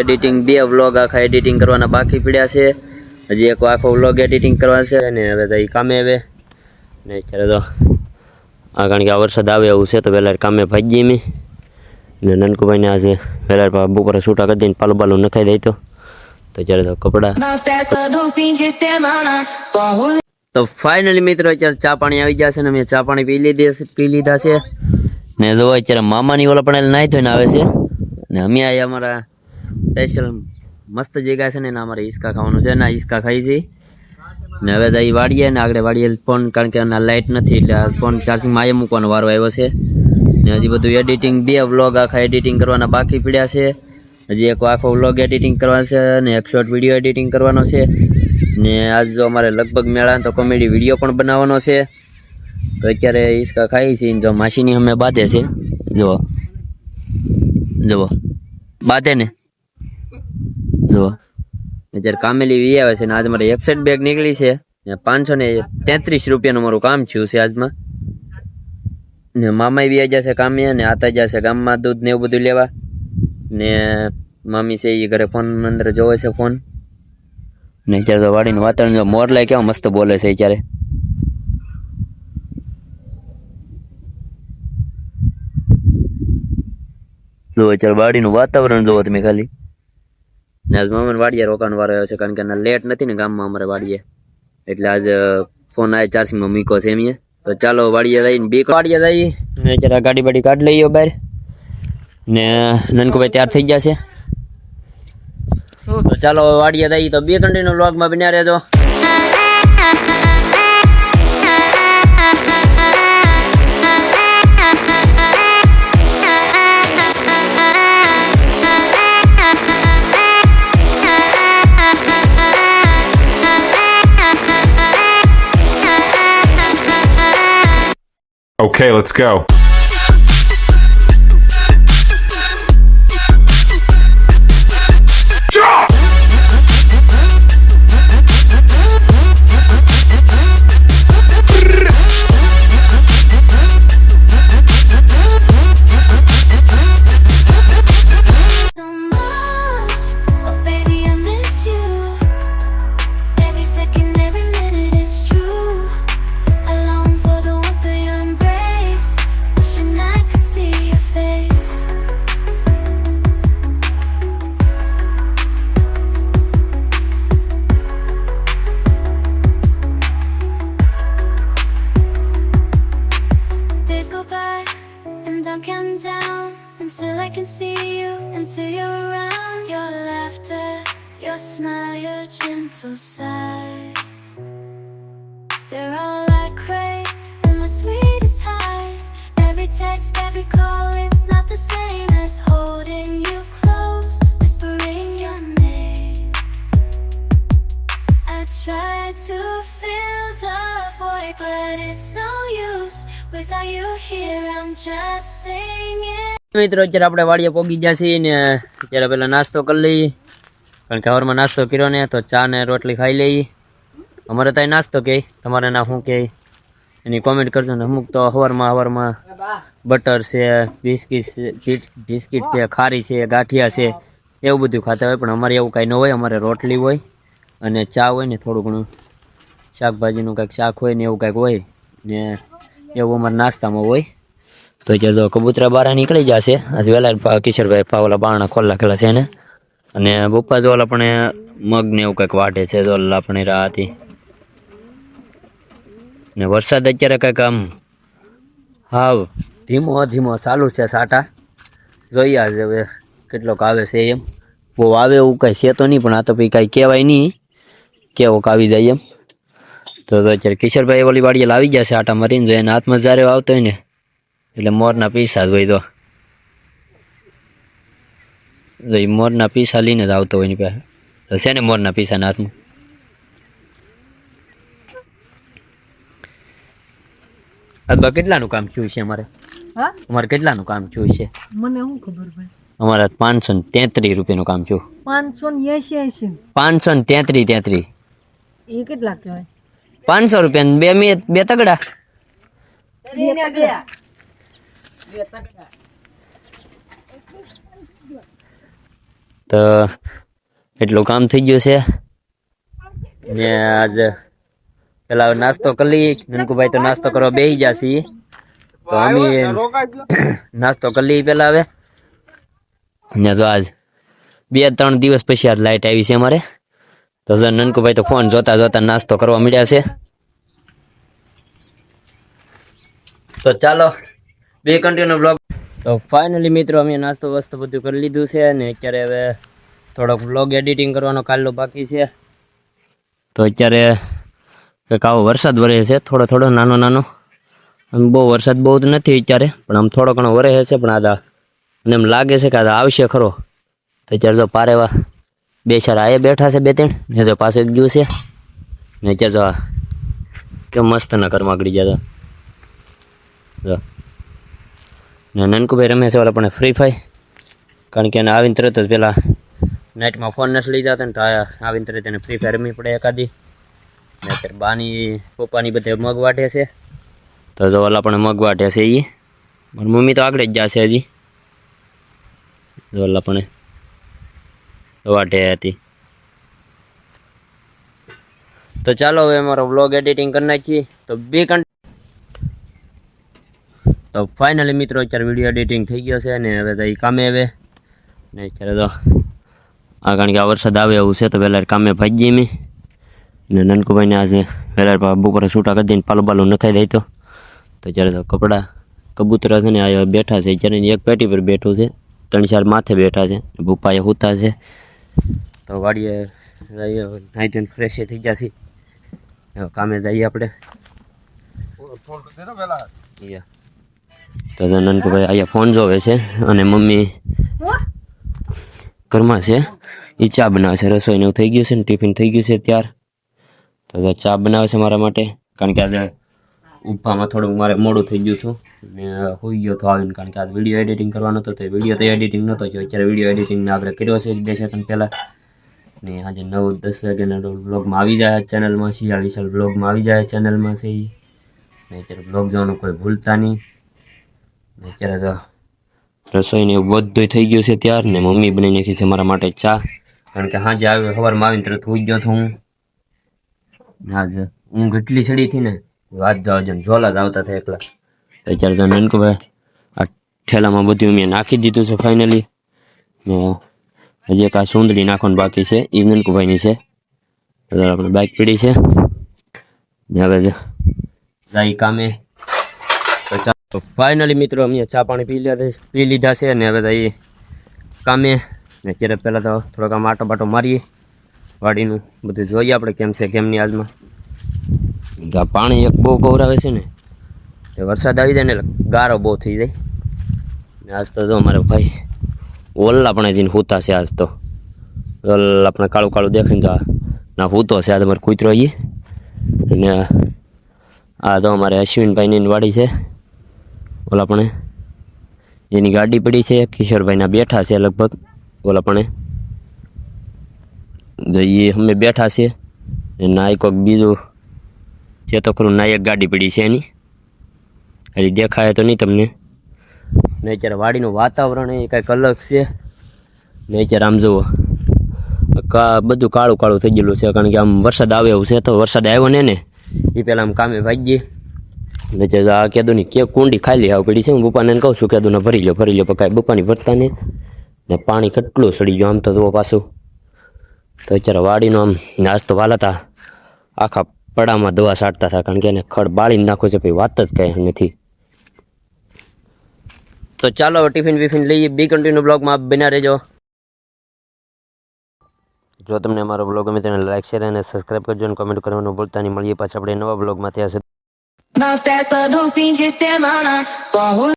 Editing બે vlog આખા editing કરવાના બાકી પડ્યા છે. હજી એક આખો વ્લોગ એડિટિંગ કરવાનો છે ને હવે તો એ કામે આવે. ને અત્યારે તો આ કારણ કે આ વરસાદ આવે એવું છે તો વહેલા કામે ભાગીએ મેં ને નનકુભાઈને આજે વહેલા બપોરે છૂટા કરી દઈને પાલું બાલું નખાઈ દઈ તો. તો અત્યારે તો કપડાં. તો ફાઇનલી મિત્રો અત્યારે ચા પાણી આવી ગયા છે ને મેં ચા પાણી પી લીધી પી લીધા છે. ને જો અત્યારે મામાની ઓલા પણ નાહી ધોઈને આવે છે. ને અમે અમારા સ્પેશિયલ મસ્ત જગ્યા છે ને, એના અમારે હિસકા ખાવાનું છે. ને હિસકા ખાઈ જઈ. ને હવે દહીં વાળીએ ને આગળ વાડીએ ફોન કારણ કે એના લાઇટ નથી, એટલે ફોન ચાર્જિંગમાં એ મૂકવાનો વારો આવ્યો છે. ને હજી બધું એડિટિંગ બે વ્લોગ આખા એડિટિંગ કરવાના બાકી પડ્યા છે. હજી એક આખો વ્લોગ એડિટિંગ કરવાનો છે, ને એક શોર્ટ વીડિયો એડિટિંગ કરવાનો છે. ને આજ જો અમારે લગભગ મેળા તો કોમેડી વીડિયો પણ બનાવવાનો છે. તો અત્યારે હિસકા ખાઈ છીએ જો માસીની અમે બાંધે છે. જુઓ. જુઓ. બાંધે ને. જુઓ. અત્યારે કામેલી વી આવે છે ને આજ મારે એકસઠ બેગ નીકળી છે. પાંચસો ને તેત્રીસ રૂપિયાનું મારું કામ થયું છે આજમાં. ને મામાય વી જશે કામે ને આતા જશે ગામમાં દૂધ ને એવું બધું લેવા. ને મામી છે એ ઘરે ફોન અંદર જોવે છે ફોન ને અત્યારે તો વાડીનું વાતાવરણ જો કેવા મસ્ત બોલે છે અત્યારે. જો અત્યારે વાડીનું વાતાવરણ જોવો તમે ખાલી. ને આજ મામાને વાડીએ રોકાણ આવ્યો છે, કારણ કે લેટ નથી ને ગામમાં અમારે વાડીએ. એટલે આજ ફોન આ ચાર્જિંગમાં મીકો છે એમ તો ચાલો વાડીએ જઈને બીક વાડીએ જઈ ને જરા ગાડી બાડી કાઢ લઈએ બહાર. ને, નનકુભાઈ તૈયાર થઈ ગયા છે. તો ચાલો વાડીએ જઈએ તો બે કન્ટિન્યુ વ્લોગમાં બન્યા રહેજો. Okay, let's go. Until I can see you, until you're around. Your laughter, your smile, your gentle sighs. They're all I crave and my sweetest highs. Every text, every call, it's not the same as holding you close, whispering your name. I try to fill the void, but it's no use. Without you here, I'm just singing. મિત્રો, અત્યારે આપણે વાડીએ પોગી ગયા છીએ ને, અત્યારે પહેલાં નાસ્તો કરી લઈએ. કારણ કે હવારમાં નાસ્તો કર્યો ને, તો ચા ને રોટલી ખાઈ લઈએ. અમારે ત્યાં નાસ્તો કહે તમારે ના શું કહે એની કોમેન્ટ કરજો ને, અમુક તો હવારમાં હવારમાં બટર છે, બિસ્કિટ બિસ્કિટ છે, ખારી છે, ગાંઠિયા છે, એવું બધું ખાતા હોય, પણ અમારે એવું કાંઈ ન હોય, અમારે રોટલી હોય અને ચા હોય ને થોડું ઘણું. શાકભાજીનું કાંઈક શાક હોય ને એવું કાંઈક હોય ને, એવું અમારે નાસ્તામાં હોય. તો અત્યારે તો કબૂતરા બહાર નીકળી જશે. આજે વહેલા કિશોરભાઈ પાવલા બારણા ખોલ નાખેલા છે ને અને બપ્પા જો ઓલા પણ મગ ને એવું કંઈક વાટે છે. જો ઓલા પણ રાહ હતી. ને વરસાદ અત્યારે કંઈક આમ હાવ ધીમો ધીમો ચાલુ છે સાટા. જોઈએ આજે હવે કેટલોક આવે છે એમ. બહુ આવે એવું કાંઈ છે તો નહીં, પણ આ તો પછી કાંઈ કહેવાય નહીં. કેવોક આવી જાય એમ. તો તો અત્યારે કિશોરભાઈ ઓલી વાડીએ લાવી ગયા છે આટા મરીને, જો એના હાથમાં જ્યારે આવતો હોય ને એટલે મોરના પૈસા જ હોય તો. ઈ મોરના પૈસા લઈને જ આવતો હોય એની પાસે. તો છે ને મોરના પૈસાના હાથમાં. અથવા કેટલાનું કામ થયું છે અમારે? અમારે કેટલાનું કામ થયું છે? મને શું ખબર ભાઈ? અમારે પાંચસો ને તેત્રીસ રૂપિયાનું કામ થયું. પાંચસો ને એસી એસી પાંચસો ને તેત્રીસ તેત્રીસ એ કેટલા કહેવાય? પાંચસો રૂપિયા બે મે બે તગડા. તો એટલું કામ થઈ ગયું છે. ને આજે પેલા નાસ્તો કરી લઈએ. નનકુભાઈ તો નાસ્તો કરવા બેસી જશે તો અમે નાસ્તો કરી લઈએ પેલા હવે. ને તો આજ બે ત્રણ દિવસ પછી આજ લાઇટ આવી છે અમારે. તો નનકુભાઈ તો ફોન જોતા જોતા નાસ્તો કરવા મળ્યા છે. તો ચાલો. બે કન્ટિન્યુ બ્લોગ તો ફાઇનલી મિત્રો અમે નાસ્તો વસ્તુ બધું કરી લીધું છે અને અત્યારે હવે થોડોક બ્લોગ એડિટિંગ કરવાનો કાલનો બાકી છે. તો અત્યારે કંઈક આવો વરસાદ વરે છે, થોડો થોડો, નાનો નાનો. આમ બહુ વરસાદ બહુ તો નથી અત્યારે, પણ આમ થોડો ઘણો વરે છે, પણ આદા અને એમ લાગે છે કે આદા આવશે ખરો. તો અત્યારે તો પારેવા બે ચાર આયે બેઠા છે, બે ત્રણ. ને તો પાછો એક ગયું છે. ને અત્યારે આ કેમ મસ્ત ના ઘરમાં આગળી જતા જો. નનકુભાઈ રમે છે, ઓલા પણ ફ્રી ફાય કારણ કે એને આવીને તરત જ પેલા નાઇટમાં ફોન નથી લઈ જતા ને તો આવીને તરત એને ફ્રી ફાયર રમવી પડે એકાદી. ને અત્યારે બાની, પપ્પાની બધે મગ વાટે છે. તો જો ઓલા પણ મગ વાટે છે એ મારી મમ્મી તો આગળ જ જશે હજી. જો ઓલા પણ વાટે હતી. તો ચાલો હવે અમારો વ્લોગ એડિટિંગ કરી નાખીએ. તો બે તો ફાઇનલી મિત્રો અત્યારે વીડિયો એડિટિંગ થઈ ગયો છે ને હવે તો એ કામે આવે. ને અત્યારે તો આ કારણ કે આ વરસાદ આવે એવું છે તો વહેલા કામે ભાગીએ મેં ને નનકુભાઈને આજે વહેલા બપોરે છૂટા કરી દઈને પાલું પાલું નખાઈ દઈ તો. તો અત્યારે તો કપડાં કબૂતરા છે ને આ બેઠા છે. અત્યારે એક પેટી પર બેઠું છે. ત્રણ ચાર માથે બેઠા છે. ભૂપાએ હુતા છે. તો વાડીએ જઈએ નાઈ ધોઈને ફ્રેશ થઈ જશે હવે કામે જઈએ આપણે. યા. તો તો નનકુભાઈ અહીંયા ફોન જોવે છે અને મમ્મી ઘરમાં છે. એ ચા બનાવે છે. રસોઈને એવું થઈ ગયું છે ને ટિફિન થઈ ગયું છે ત્યાર તો ચા બનાવે છે મારા માટે. કારણ કે આજે ઉભામાં થોડુંક મારે મોડું થઈ ગયું હતું. મેં હોઈ ગયો હતો આવીને કારણ કે આજે વીડિયો એડિટિંગ કરવાનો હતો. તો વીડિયો તો એડિટિંગ નહોતો થયો. અત્યારે વીડિયો એડિટિંગ આપણે કર્યો છે બે સેકન્ડ પહેલાં. ને આજે નવ, દસ વાગ્યાના બ્લોગમાં આવી જાય ચેનલમાં શિયાળ વિશાળ બ્લોગમાં આવી જાય ચેનલમાં છે અત્યારે બ્લોગ જોવાનું કોઈ ભૂલતા નહીં. અત્યારે તો રસોઈને એવું બધું થઈ ગયું છે ત્યાર ને મમ્મી બની નાખી છે મારા માટે ચા. કારણ કે હાજે આવ્યો સવારમાં આવીને તરત હોઈ ગયો છું હું. આજે ઊંઘ એટલી ચડી હતી ને વાત જાવ જેમ ઝોલા જ આવતા હતા એકલા. અત્યારે તો નનકુભાઈ આ ઠેલામાં બધું મેં નાખી દીધું છે ફાઇનલી ને હજી એક આ સુંદરી નાખવાનું બાકી છે એ નનકુભાઈની છે. આપણે બાઇક પીડી છે. ને હવે જાય કામે. તો ફાઇનલી મિત્રો, અમે ચા પાણી પી લીધા પી લીધા છે ને હવે એ કામે ને અત્યારે પહેલાં તો થોડોક આમ આટો બાટો મારીએ. વાડીનું બધું જોઈએ આપણે કેમ છે કેમની આજમાં આ પાણી એક બહુ ગૌરાવે છે ને, એ વરસાદ આવી જાય ને એટલે ગારો બહુ થઈ જાય. ને આજ તો જો અમારે ભાઈ ઓલ્લા પણ જઈને હૂતા છે આજ તો. ઓલ્લા આપણે કાળું કાળું દેખાય તો ના હૂતો છે, આજ અમારે કૂતરો એ અને આ તો અમારે અશ્વિનભાઈની વાડી છે. ઓલા પણ એની ગાડી પડી છે, કિશોરભાઈના બેઠા છે લગભગ. ઓલા પણ તો એ અમે બેઠા છે ને ના કોઈક બીજું છે તો ખરું નાયક ગાડી પડી છે એની. હજી દેખાય તો નહીં તમને. ને અત્યારે વાડીનું વાતાવરણ એ કાંઈક અલગ છે. ને અત્યારે આમ જુઓ. બધું કાળું કાળું થઈ ગયેલું છે, કારણ કે આમ વરસાદ આવે એવું છે, તો વરસાદ આવ્યો ને ને એ પહેલાં આમ કામે ભાગીએ જે આ કેદુની કે કુંડી ખાલી આવ પડી છે, હું બપાને કહું છું, કેદુને ભરી લો ભરી લો પકાય બપાની ભરતા ને. પાણી કેટલું સડી ગયું આમ તો જુઓ પાછું. તો અત્યારે વાડીનો આમ નાસ્તો વાલાતા આખા પડામાં દવા છાંટતા હતા, કારણ કે એને ખડ બાળીને નાખો છે ભાઈ વાત જ કાંઈ નથી. તો ચાલો ટિફિન બિફિન લઈએ, બી કન્ટિન્યુ બ્લોગમાં બના રહેજો. જો તમને અમારો બ્લોગ ગમે તેને લાઈક, શેર અને સબસ્ક્રાઈબ કરજો અને કોમેન્ટ કરવાનું ભૂલતા નહીં. મળીએ પાછા આપણે નવા બ્લોગમાં, ત્યાં સુધી. Na festa do fim de semana, só